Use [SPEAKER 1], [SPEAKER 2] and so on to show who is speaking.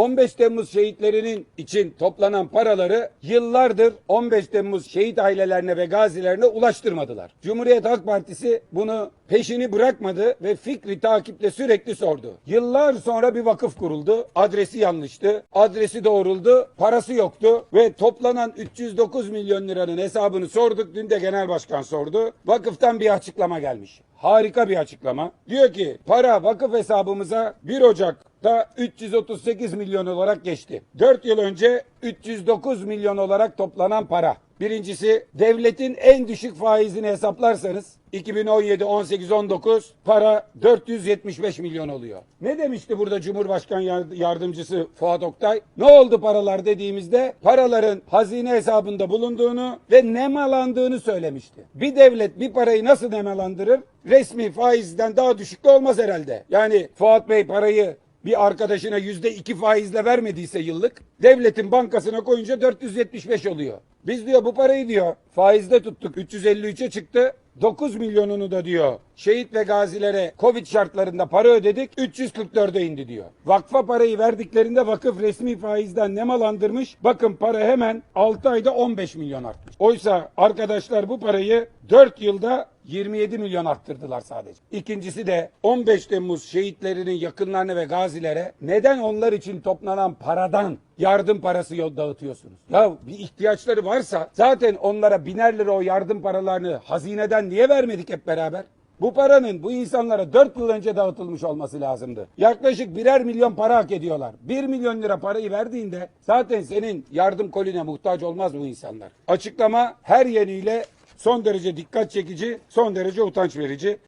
[SPEAKER 1] 15 Temmuz şehitlerinin için toplanan paraları yıllardır 15 Temmuz şehit ailelerine ve gazilerine ulaştırmadılar. Cumhuriyet Halk Partisi bunu peşini bırakmadı ve fikri takiple sürekli sordu. Yıllar sonra bir vakıf kuruldu. Adresi yanlıştı. Adresi doğruldu. Parası yoktu ve toplanan 309 milyon liranın hesabını sorduk. Dün de genel başkan sordu. Vakıftan bir açıklama gelmiş. Harika bir açıklama. Diyor ki para vakıf hesabımıza 1 Ocak'ta 338 milyon olarak geçti. 4 yıl önce 309 milyon olarak toplanan para. Birincisi devletin en düşük faizini hesaplarsanız 2017, 18, 19 para 475 milyon oluyor. Ne demişti burada Cumhurbaşkanı yar- Yardımcısı Fuat Oktay? Ne oldu paralar dediğimizde paraların hazine hesabında bulunduğunu ve nemalandığını söylemişti. Bir devlet bir parayı nasıl nemalandırır? Resmi faizden daha düşük de olmaz herhalde. Yani Fuat Bey parayı bir arkadaşına yüzde iki faizle vermediyse yıllık devletin bankasına koyunca 475 oluyor. Biz diyor bu parayı diyor faizde tuttuk 353'e çıktı. 9 milyonunu da diyor şehit ve gazilere Covid şartlarında para ödedik 344'e indi diyor. Vakfa parayı verdiklerinde vakıf resmi faizden nemalandırmış. Bakın para hemen 6 ayda 15 milyon artmış. Oysa arkadaşlar bu parayı 4 yılda 27 milyon arttırdılar sadece. İkincisi de 15 Temmuz şehitlerinin yakınlarına ve gazilere neden onlar için toplanan paradan yardım parası dağıtıyorsunuz? Ya bir ihtiyaçları varsa zaten onlara biner lira o yardım paralarını hazineden niye vermedik hep beraber? Bu paranın bu insanlara 4 yıl önce dağıtılmış olması lazımdı. Yaklaşık birer milyon para hak ediyorlar. 1 milyon lira parayı verdiğinde zaten senin yardım koline muhtaç olmaz bu insanlar. Açıklama her yeniyle son derece dikkat çekici, son derece utanç verici.